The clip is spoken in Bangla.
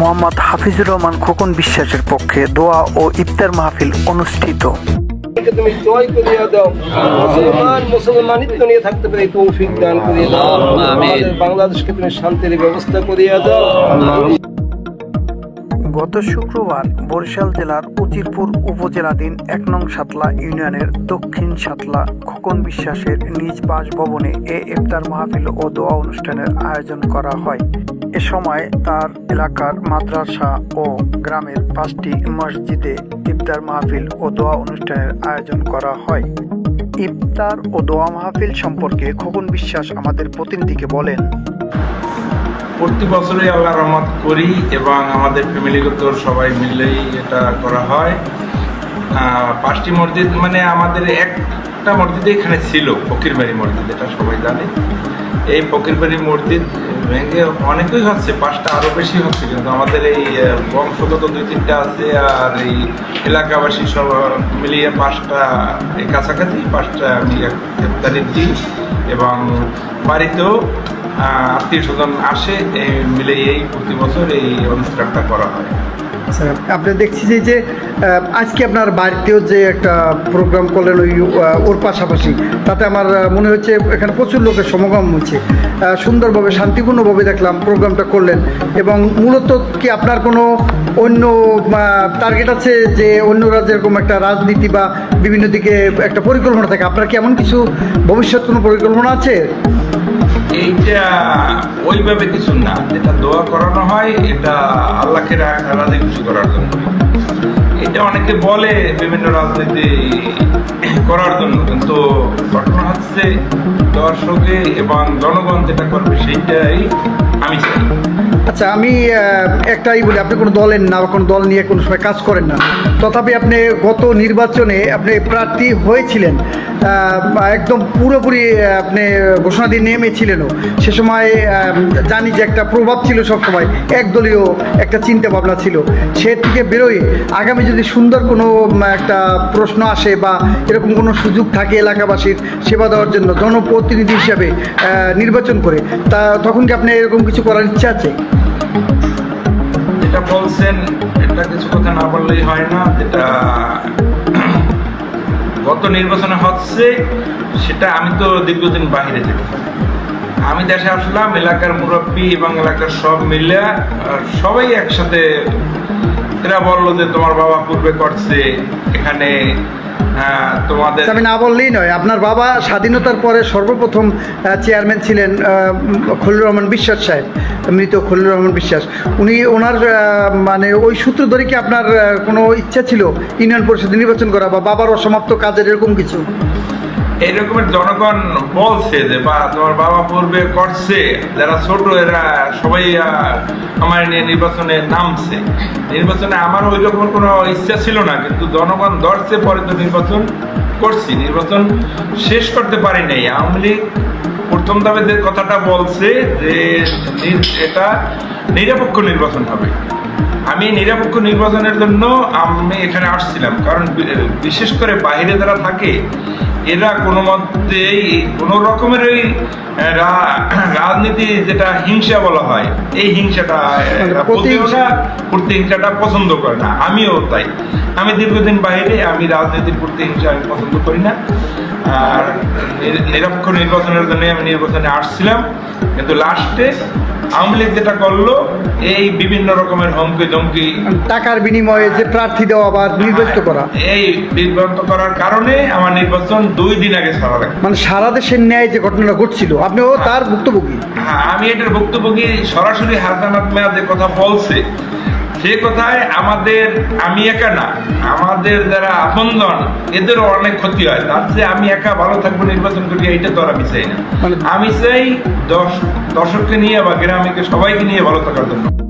মোহাম্মদ হাফিজুর রহমান খোকন বিশ্বাসের পক্ষে দোয়া ও ইফতার মাহফিল অনুষ্ঠিত। তুমি জয় করিয়া দাও। মুসলমান মুসলমানিত্ব নিয়ে থাকতে পারে তৌফিক দান করিয়া দাও। বাংলাদেশকে তুমি শান্তির ব্যবস্থা করিয়া দাও। গত শুক্রবার বরিশাল জেলার উজিরপুর উপজেলাধীন এক নং সাতলা ইউনিয়নের দক্ষিণ সাতলা খোকন বিশ্বাসের নিজ বাসভবনে এ ইফতার মাহফিল ও দোয়া অনুষ্ঠানের আয়োজন করা হয়। এ সময় তার এলাকার মাদ্রাসা ও গ্রামের পাঁচটি মসজিদে ইফতার মাহফিল ও দোয়া অনুষ্ঠানের আয়োজন করা হয়। ইফতার ও দোয়া মাহফিল সম্পর্কে খোকন বিশ্বাস আমাদের প্রতিনিধিকে বলেন। প্রতি বছরই আল্লাহ রহমত করি এবং আমাদের ফ্যামিলিগত সবাই মিলেই এটা করা হয়। পাঁচটি মসজিদ মানে আমাদের একটা মসজিদ এখানে ছিল ফকিরবাড়ি মসজিদ, এটা সবাই জানে। এই ফকিরবাড়ি মসজিদ ভেঙে অনেকই হচ্ছে, পাঁচটা আরও বেশি হচ্ছে, কিন্তু আমাদের এই বংশগত দুই তিনটা আছে, আর এই এলাকাবাসী সব মিলিয়ে পাঁচটা, এই কাছাকাছি পাঁচটা আমি ইফতারির দিই এবং বাড়িতেও আত্মীয় স্বজন আসে মিলে এই প্রতি বছর এই অনুষ্ঠানটা করা হয়। আচ্ছা আপনি দেখছি যে যে আজকে আপনার বাড়িতেও যে একটা প্রোগ্রাম করলেন ওই ওর পাশাপাশি, তাতে আমার মনে হচ্ছে এখানে প্রচুর লোকের সমাগম হচ্ছে। সুন্দরভাবে, শান্তিপূর্ণভাবে দেখলাম প্রোগ্রামটা করলেন এবং মূলত কি আপনার কোনো অন্য টার্গেট আছে যে অন্য অন্যরা যেরকম একটা রাজনীতি বা বিভিন্ন দিকে একটা পরিকল্পনা থাকে? আপনার কি এমন কিছু ভবিষ্যৎ কোনো পরিকল্পনা আছে? এইটা ওইভাবে কিছু না। যেটা দোয়া করানো হয়, এটা আল্লাহকে রাজি খুশি করার জন্য। এটা অনেকে বলে বিভিন্ন রাজনীতি করার জন্য, কিন্তু ঘটনা হচ্ছে দর্শকে এবং জনগণ যেটা করবে সেইটাই আমি চাই। আচ্ছা আমি একটাই বলি, আপনি কোনো দলের না কোনো দল নিয়ে কোনো সময় কাজ করেন না। তথাপি আপনি গত নির্বাচনে আপনি প্রার্থী হয়েছিলেন একদম পুরোপুরি আপনি ঘোষণা দিয়ে নেমেছিলেনও। সে সময় জানি যে একটা প্রভাব ছিল সবসময়, একদলীয় একটা চিন্তা ভাবনা ছিল। সে থেকে বেরোয়, আগামী যদি সুন্দর কোনো একটা প্রশ্ন আসে বা এরকম কোনো সুযোগ থাকে এলাকাবাসীর সেবা দেওয়ার জন্য, জনপ্রতিনিধি হিসাবে নির্বাচন করে, তা তখন কি আপনি এরকম কিছু করার ইচ্ছা আছে? যেটা বলছেন এটা কিছু কথা না বললেই হয় না, যেটা গত নির্বাচনে হচ্ছে, সেটা আমি তো দীর্ঘদিন বাহিরে থাকি। আমি দেশে আসলাম, এলাকার মুরব্বী এবং এলাকার সব মিলে সবাই একসাথে এরা বলল যে তোমার বাবা পূর্বে করছে, এখানে তোমাদের আমি না বললেই নয়। আপনার বাবা স্বাধীনতার পরে সর্বপ্রথম চেয়ারম্যান ছিলেন খলিল রহমান বিশ্বাস সাহেব, মৃত খলিল রহমান বিশ্বাস। উনি ওনার মানে ওই সূত্র ধরে কি আপনার কোনো ইচ্ছা ছিল ইউনিয়ন পরিষদ নির্বাচন করা বা বাবার অসমাপ্ত কাজের এরকম কিছু? এই রকমের জনগণ বলছে যে, বা, তোমার বাবা পূর্বে করছে। যারা ছোট, এরা সবাই আমার নিয়ে নির্বাচনে নামছে। নির্বাচনে আমার ওই রকমের কোনো ইচ্ছা ছিল না, কিন্তু জনগণ ধরছে, পরে তো নির্বাচন করছি। নির্বাচন শেষ করতে পারি নাই। আওয়ামী লীগ প্রথম দাবে যে কথাটা বলছে যে এটা নিরপেক্ষ নির্বাচন হবে। আমি নিরপেক্ষ নির্বাচনের জন্য আমি এখানে আসছিলাম। কারণ বিশেষ করে বাইরে যারা থাকে এরা কোনো মতেই কোনো রকমের ওই রাজনীতি যেটা হিংসা বলা হয় এই হিংসাটা প্রতিহিংসা। প্রতিহিংসা প্রতিহিংসাটা পছন্দ করে না। আমিও তাই। আমি দীর্ঘদিন বাইরে আমি রাজনীতির প্রতিহিংসা আমি পছন্দ করি না। আর নির- নিরপেক্ষ নির্বাচনের জন্য আমি নির্বাচনে আসছিলাম। কিন্তু লাস্টে আওয়ামী লীগ যেটা করল এই বিভিন্ন রকমের হুমকি ধমকি। টাকার বিনিময়ে যে প্রার্থী দেওয়া বা নির্বাচিত করা। এই বিভ্রান্ত করার কারণে আমার নির্বাচন দুই দিন আগে সারা মানে সারা দেশের ন্যায় যে ঘটনাটা ঘটছিল আপনিও তার ভুক্তভোগী? হ্যাঁ আমি এটার ভুক্তভোগী সরাসরি হাসানাত মেয়াদের যে কথা বলছে। সে কথায় আমাদের আমি একা না আমাদের যারা আপনজন এদেরও অনেক ক্ষতি হয়। তার চেয়ে আমি একা ভালো থাকব নির্বাচন করি এইটা তো আর আমি চাই না। মানে- আমি চাই দশ দর্শককে নিয়ে বা গ্রামীকে সবাইকে নিয়ে ভালো থাকার জন্য।